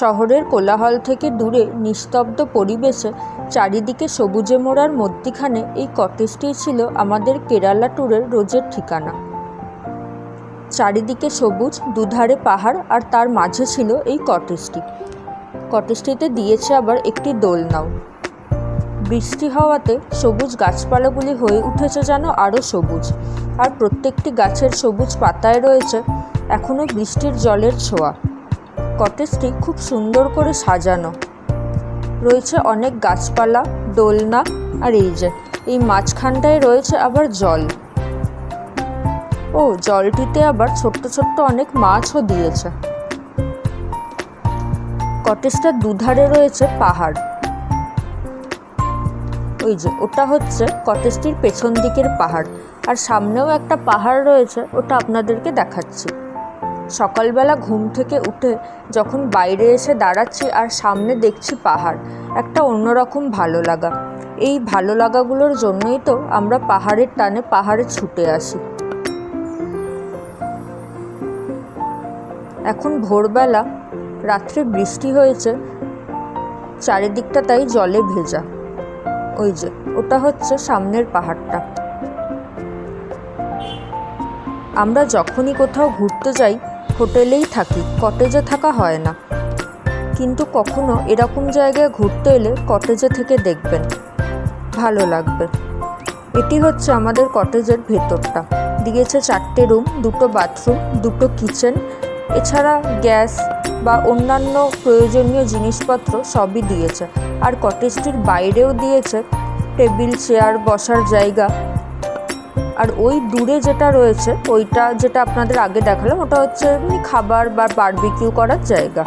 শহরের কোলাহল থেকে দূরে নিস্তব্ধ পরিবেশে চারিদিকে সবুজে মোড়ার মধ্যিখানে এই কটেজটি ছিল আমাদের কেরালা ট্যুরের রোজের ঠিকানা। চারিদিকে সবুজ, দুধারে পাহাড় আর তার মাঝে ছিল এই কটেজটি। কটেজটিতে দিয়েছে আবার একটি দোলনাও। বৃষ্টি হওয়াতে সবুজ গাছপালাগুলি হয়ে উঠেছে যেন আরও সবুজ আর প্রত্যেকটি গাছের সবুজ পাতায় রয়েছে এখনও বৃষ্টির জলের ছোঁয়া। কটেজটি খুব সুন্দর করে সাজানো। রয়েছে অনেক গাছপালা, দোলনা আর এই যে, এই মাঝখানটায় রয়েছে আবার জল। ও, জলটিতে আবার ছোট্ট ছোট্ট অনেক মাছও দিয়েছে। কটেজটার দুধারে রয়েছে পাহাড়। ওই যে, ওটা হচ্ছে কটেজটির পেছন দিকের পাহাড়। আর সামনেও একটা পাহাড় রয়েছে, ওটা আপনাদেরকে দেখাচ্ছি। সকালবেলা ঘুম থেকে উঠে যখন বাইরে এসে দাঁড়াচ্ছি আর সামনে দেখছি পাহাড়, একটা অন্যরকম ভালো লাগা। এই ভালো লাগাগুলোর জন্যই তো আমরা পাহাড়ের টানে পাহাড়ে ছুটে আসি। এখন ভোরবেলা, রাত্রে বৃষ্টি হয়েছে, চারিদিকটা তাই জলে ভেজা। ওই যে, ওটা হচ্ছে সামনের পাহাড়টা। আমরা যখনই কোথাও ঘুরতে যাই হোটেলেই থাকি, কটেজে থাকা হয় না। কিন্তু কখনো এরকম জায়গায় ঘুরতে এলে কটেজে থেকে দেখবেন, ভালো লাগবে। এটি হচ্ছে আমাদের কটেজের ভেতরটা। দিয়েছে চারটে রুম, দুটো বাথরুম, দুটো কিচেন। এছাড়া গ্যাস বা অন্যান্য প্রয়োজনীয় জিনিসপত্র সবই দিয়েছে। আর কটেজটির বাইরেও দিয়েছে টেবিল, চেয়ার, বসার জায়গা। আর ওই দূরে যেটা রয়েছে, ওইটা যেটা আপনাদের আগে দেখালাম, ওটা হচ্ছে এমনি খাবার বা বারবিকিউ করার জায়গা।